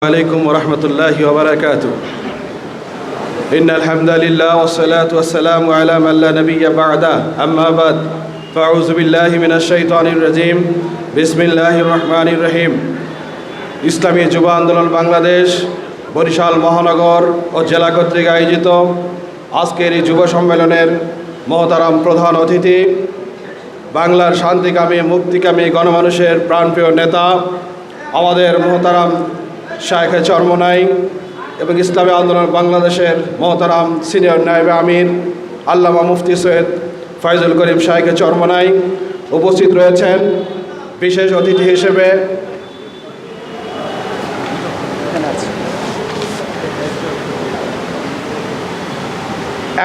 عليكم ورحمة الله وبركاته إن الحمد لله والصلاة والسلام على من لا نبي بعده أما بعد فأعوذ بالله من الشيطان الرجيم بسم الله الرحمن الرحيم ইসলামী যুব আন্দোলন বাংলাদেশ বরিশাল মহানগর ও জেলা কর্তৃক আয়োজিত আজকের এই যুব সম্মেলনের মহতারাম প্রধান অতিথি বাংলার শান্তিকামী মুক্তিকামী গণমানুষের প্রাণপ্রিয় নেতা আমাদের মহতারাম শায়েখ চরমনাই এবং ইসলামী আন্দোলন বাংলাদেশের মহতারাম সিনিয়র নায়েব আমির, আল্লামা মুফতি সৈয়দ ফাইজুল করিম শায়েখ চরমনাই উপস্থিত রয়েছেন বিশেষ অতিথি হিসেবে।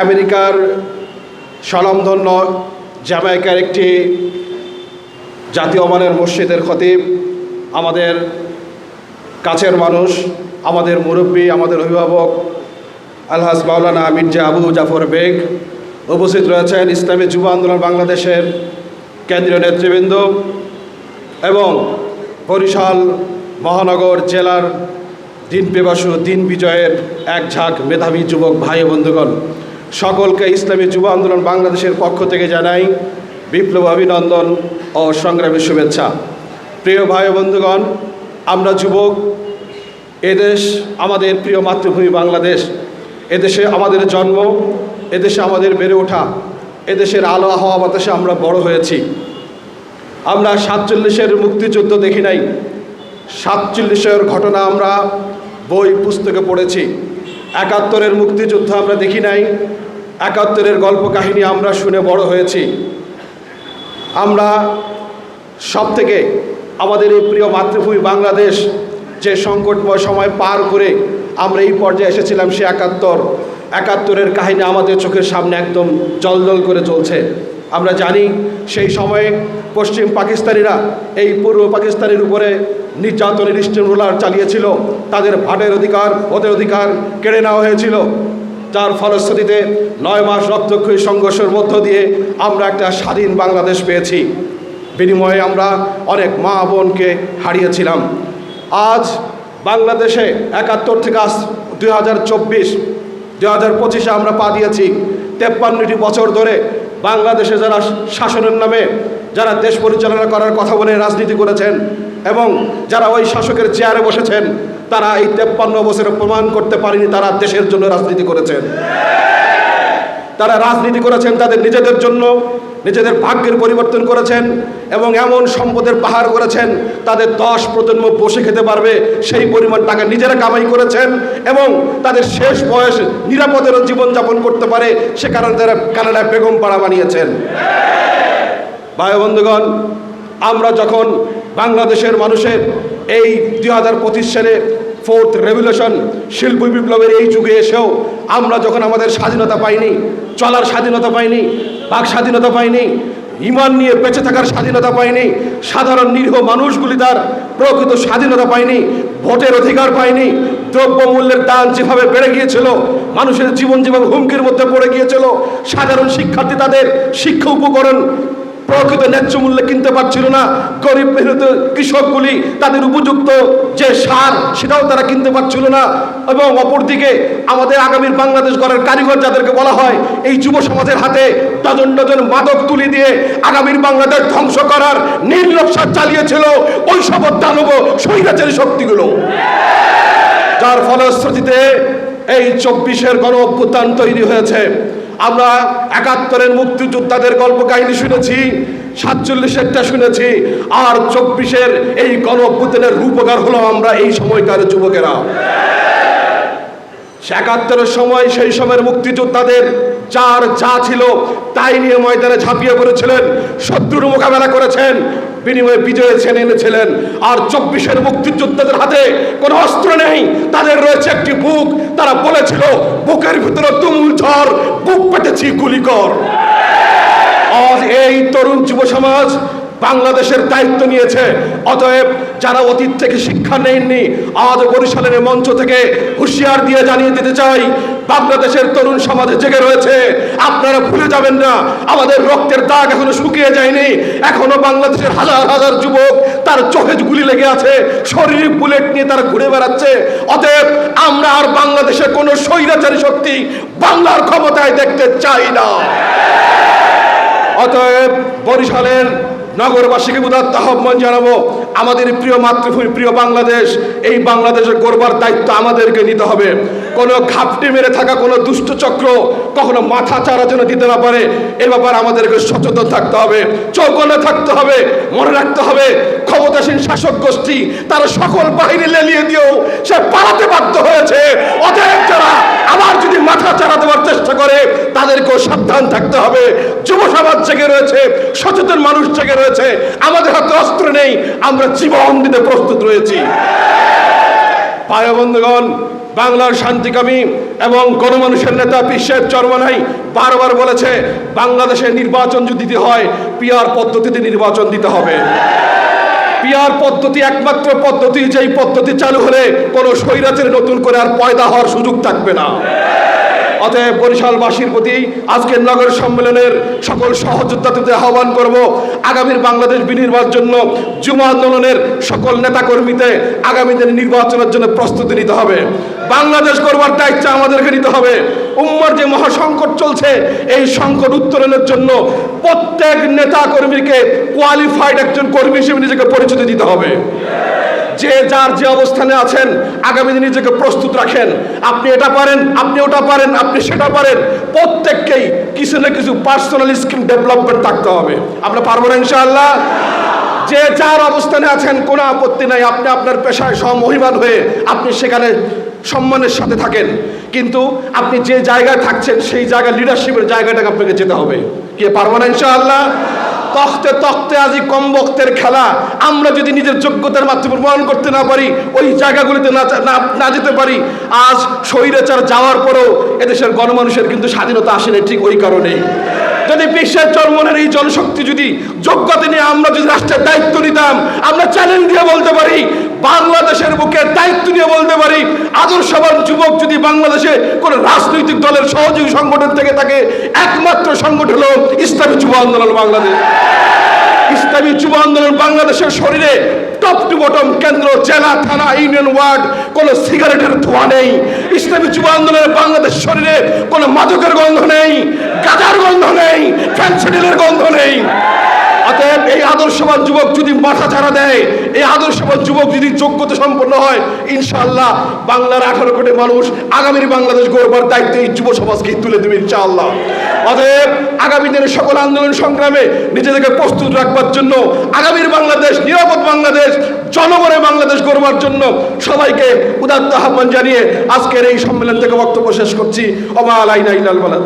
আমেরিকার স্বনামধন্য জ্যামাইকার একটি জাতীয় মানের মসজিদের খতিব, আমাদের কাছের মানুষ, আমাদের মুরব্বী, আমাদের অভিভাবক, আলহাজ মাওলানা মির্জা আবু জাফর বেগ উপস্থিত রয়েছেন ইসলামী যুব আন্দোলন বাংলাদেশের কেন্দ্রীয় নেতৃবৃন্দ এবং বরিশাল মহানগর জেলার দিন পেবাসু দিন বিজয়ের এক ঝাঁক মেধাবী যুবক ভাই বন্ধুগণ। সকলকে ইসলামী যুব আন্দোলন বাংলাদেশের পক্ষ থেকে জানাই বিপ্লব অভিনন্দন ও সংগ্রামী শুভেচ্ছা। প্রিয় ভাই বন্ধুগণ আমরা যুবক এদেশ আমাদের প্রিয় মাতৃভূমি বাংলাদেশ। এদেশে আমাদের জন্ম এদেশে আমাদের বেড়ে ওঠা এদেশের আলো হাওয়া বাতাসে আমরা বড় হয়েছি। আমরা সাতচল্লিশের মুক্তিযুদ্ধ দেখি নাই। সাতচল্লিশের ঘটনা আমরা বই, পুস্তকে পড়েছি। একাত্তরের মুক্তিযুদ্ধ আমরা দেখি নাই। একাত্তরের গল্প কাহিনী আমরা শুনে বড় হয়েছি। আমরা সব থেকে আমাদের এই প্রিয় মাতৃভূমি বাংলাদেশ, যে সংকটময় সময় পার করে আমরা এই পর্যায়ে এসেছিলাম সে একাত্তর। একাত্তরের কাহিনী আমাদের চোখের সামনে একদম জলজল করে চলছে। আমরা জানি সেই সময়ে পশ্চিম পাকিস্তানিরা এই পূর্ব পাকিস্তানের উপরে নির্যাতনের স্টিম রোলার চালিয়েছিল। তাদের ভাটের অধিকার ওদের অধিকার কেড়ে নেওয়া হয়েছিল। যার ফলশ্রুতিতে নয় মাস রক্তক্ষয়ী সংঘর্ষের মধ্য দিয়ে আমরা একটা স্বাধীন বাংলাদেশ পেয়েছি। বিনিময়ে আমরা অনেক মা বোনকে হারিয়েছিলাম। আজ বাংলাদেশে একাত্তর থেকে আজ দুই হাজার চব্বিশ, দুই হাজার পঁচিশে আমরা পা দিয়েছি। তেপ্পান্নটি বছর ধরে বাংলাদেশে যারা শাসনের নামে, যারা দেশ পরিচালনা করার কথা বলে রাজনীতি করেছেন এবং যারা ওই শাসকের চেয়ারে বসেছেন, তারা এই তেপ্পান্ন বছরে প্রমাণ করতে পারেনি তারা দেশের জন্য রাজনীতি করেছেন। তারা রাজনীতি করেছেন তাদের নিজেদের জন্য নিজেদের ভাগ্যের পরিবর্তন করেছেন এবং এমন সম্পদের পাহাড় করেছেন, তাদের দশ প্রজন্ম বসে খেতে পারবে, সেই পরিমাণ টাকা নিজেরা কামাই করেছেন এবং তাদের শেষ বয়স নিরাপদের জীবনযাপন করতে পারে, সে কারণে তারা কানাডায় বেগম পাড়া বানিয়েছেন। ভাই বন্ধুগণ, আমরা যখন বাংলাদেশের মানুষের এই দুই হাজার পঁচিশ সালে ফোর্থ রেভলিউশন শিল্প বিপ্লবের এই যুগে এসেও আমরা যখন আমাদের স্বাধীনতা পাইনি, চলার স্বাধীনতা পাইনি, বাক স্বাধীনতা পাইনি, ইমান নিয়ে বেঁচে থাকার স্বাধীনতা পায়নি সাধারণ নিরীহ মানুষগুলি তার প্রকৃত স্বাধীনতা পায়নি, ভোটের অধিকার পায়নি, দ্রব্যমূল্যের দাম যেভাবে বেড়ে গিয়েছিল, মানুষের জীবন যেভাবে হুমকির মধ্যে পড়ে গিয়েছিল, সাধারণ শিক্ষার্থী তাদের শিক্ষা উপকরণ প্রকৃত ন্যায্য মূল্যে কিনতে পারছিল না। গরিব মেহনত কৃষকগুলি তাদের উপযুক্ত যে সার, সেটাও তারা কিনতে পারছিল না। এবং অপরদিকে আমাদের আগামীর বাংলাদেশ গড়ের কারিগর যাদেরকে বলা হয়, এই যুব সমাজের হাতে ডজন ডজন মাদক তুলি দিয়ে আগামীর বাংলাদেশ ধ্বংস করার নির্লক্ষা চালিয়েছিল ওই সব দানব স্বৈরাচারী শক্তিগুলো। যার ফলশ্রুতিতে এই চব্বিশের গণ অভ্যুত্থান তৈরি হয়েছে। আমরা একাত্তরের মুক্তিযোদ্ধাদের গল্প কাহিনী শুনেছি, সাতচল্লিশেরটা শুনেছি, আর চব্বিশের এই গণ অভ্যুত্থানের রূপকার হলো আমরা এই সময়কার যুবকেরা। একাত্তরের সময় সেই সময়ের মুক্তিযোদ্ধাদের যার যা ছিল তাই নিয়ে ময়দানে ঝাঁপিয়ে পড়েছিলেন, শত্রুর মোকাবেলা করেছেন, বিনিময়ে বিজয় ছেনে এনেছিলেন। আর চব্বিশের মুক্তিযোদ্ধাদের হাতে কোনো অস্ত্র নেই, তাদের রয়েছে একটি বুক, তারা বলেছিল, বুকের ভিতরে তুমুল ঝড়, বুক পেটেছি গুলি কর আজ এই তরুণ যুব সমাজ বাংলাদেশের দায়িত্ব নিয়েছে। অতএব যারা অতীত থেকে শিক্ষা নেননি, আজ বরিশালের মঞ্চ থেকে হুঁশিয়ার দিয়ে জানিয়ে দিতে চাই, বাংলাদেশের তরুণ সমাজে জেগে রয়েছে। আপনারা ভুলে যাবেন না, আমাদের রক্তের দাগ এখনও শুকিয়ে যায়নি। এখনও বাংলাদেশের হাজার হাজার যুবক তার চোখে গুলি লেগে আছে, শরীরে বুলেট নিয়ে তারা ঘুরে বেড়াচ্ছে। অতএব আমরা আর বাংলাদেশের কোনো স্বৈরাচারী শক্তি বাংলার ক্ষমতায় দেখতে চাই না। অতএব বরিশালের নগরবাসীকে উদাত্ত আহ্বান জানাব, আমাদের প্রিয় মাতৃভূমি, প্রিয় বাংলাদেশ, এই বাংলাদেশের গড়বার দায়িত্ব আমাদেরকে নিতে হবে। কোনো ঘাপটি মেরে থাকা, কোনো দুষ্ট চক্র কখনো মাথা চারা যেন দিতে না পারে, এ ব্যাপারে আমাদেরকে সচেতন থাকতে হবে, চৌকনে থাকতে হবে, মনে রাখতে হবে, ক্ষমতাসীন শাসক গোষ্ঠী, তারা সকল বাহিনী লেলিয়ে দিয়েও সে পালাতে বাধ্য হয়েছে। অতএব যারা আবার যদি মাথা চারা দেওয়ার চেষ্টা করে তাদেরকেও সাবধান থাকতে হবে। যুব সমাজ জেগে রয়েছে, সচেতন মানুষ জেগে রয়েছে। আমাদের হাতে অস্ত্র নেই, আমরা জীবন দিতে প্রস্তুত রয়েছি। পায় বন্ধুগণ, বাংলার শান্তিকামী এবং গণমানুষের নেতা বিশ্বের চরমনাই বারবার বলেছে, বাংলাদেশে নির্বাচন যদি দিতে হয় পিয়ার পদ্ধতিতে নির্বাচন দিতে হবে। পিয়ার পদ্ধতি একমাত্র পদ্ধতি, যেই পদ্ধতি চালু হলে কোনো স্বৈরাচারে নতুন করে আর পয়দা হওয়ার সুযোগ থাকবে না। অতএব বরিশালবাসীর প্রতি আজকের নগর সম্মেলনের সকল সহযোদ্ধাদের আহ্বান করব। আগামীর বাংলাদেশ বিনির্মাণের জন্য যুব আন্দোলনের সকল নেতাকর্মীতে আগামী দিনে নির্বাচনের জন্য প্রস্তুতি নিতে হবে। বাংলাদেশ করবার দায়িত্ব আমাদেরকে নিতে হবে। উম্মার যে মহাসংকট চলছে, এই সংকট উত্তরণের জন্য প্রত্যেক নেতা কর্মীকে কোয়ালিফাইড একজন কর্মী হিসেবে নিজেকে পরিচিতি দিতে হবে। যে যার যে অবস্থানে আছেন, আগামী দিনে নিজেকে প্রস্তুত রাখেন। আপনি এটা পারেন, আপনি ওটা পারেন, আপনি সেটা পারেন। প্রত্যেককেই কিছু না কিছু পার্সোনাল স্কিল ডেভেলপমেন্ট থাকতে হবে। আমরা পারব না ইনশাআল্লাহ? যে যার অবস্থানে আছেন, কোনো আপত্তি নাই। আপনি আপনার পেশায় সমহিমান হয়ে আপনি সেখানে সম্মানের সাথে থাকেন। কিন্তু আপনি যে জায়গায় থাকছেন, সেই জায়গায় লিডারশিপের জায়গাটাকে আপনাকে যেতে হবে। কে, পারব না ইনশাআল্লাহ? তখতে তখতে আজি কম বক্তের খেলা। আমরা যদি নিজের যোগ্যতার মাধ্যমে প্রমাণ করতে না পারি, ওই জায়গাগুলিতে না যেতে পারি, আজ স্বৈরাচার যাওয়ার পরেও এদেশের গণমানুষের কিন্তু স্বাধীনতা আসেনি ঠিক ওই কারণে যদি বিশ্বের চর্মনের এই জনশক্তি যদি যোগ্যতা নিয়ে আমরা যদি রাষ্ট্রের দায়িত্ব নিতাম, আমরা চ্যালেঞ্জ দিয়ে বলতে পারি বাংলাদেশের বুকে দায়িত্ব নিয়ে বলতে পারি, আদর্শবান যুবক যদি বাংলাদেশে কোনো রাজনৈতিক দলের সহযোগী সংগঠন থেকে থাকে, একমাত্র সংগঠন হলো ইসলামী যুব আন্দোলন বাংলাদেশ। ইসলামী যুব আন্দোলন বাংলাদেশের শরীরে টপ টু বটম কেন্দ্র, জেলা, থানা, ইউনিয়ন, ওয়ার্ড, কোনো সিগারেটের ধোঁয়া নেই। ইসলামী যুব আন্দোলনের বাংলাদেশ শরীরে কোনো মাদকের গন্ধ নেই, গাজার গন্ধ নেই, ফ্যান্সিডিলের গন্ধ নেই। অতএব এই আদর্শবান যুবক যদি মাথা ছাড়া দেয়, এই আদর্শবান যুবক যদি যোগ্যতা সম্পন্ন হয়, ইনশাআল্লাহ বাংলার আঠারো কোটি মানুষ আগামীর বাংলাদেশ গড়বার দায়িত্ব এই যুব সমাজকে তুলে দেবে ইনশাআল্লাহ। অতএব আগামী দিনের সকল আন্দোলন সংগ্রামে নিজেদেরকে প্রস্তুত রাখবার জন্য, আগামীর বাংলাদেশ, নিরাপদ বাংলাদেশ, জনগণের বাংলাদেশ গড়বার জন্য সবাইকে উদাত্ত আহ্বান জানিয়ে আজকের এই সম্মেলন থেকে বক্তব্য শেষ করছি। অমা আলাইনা ইলাল বালাদ।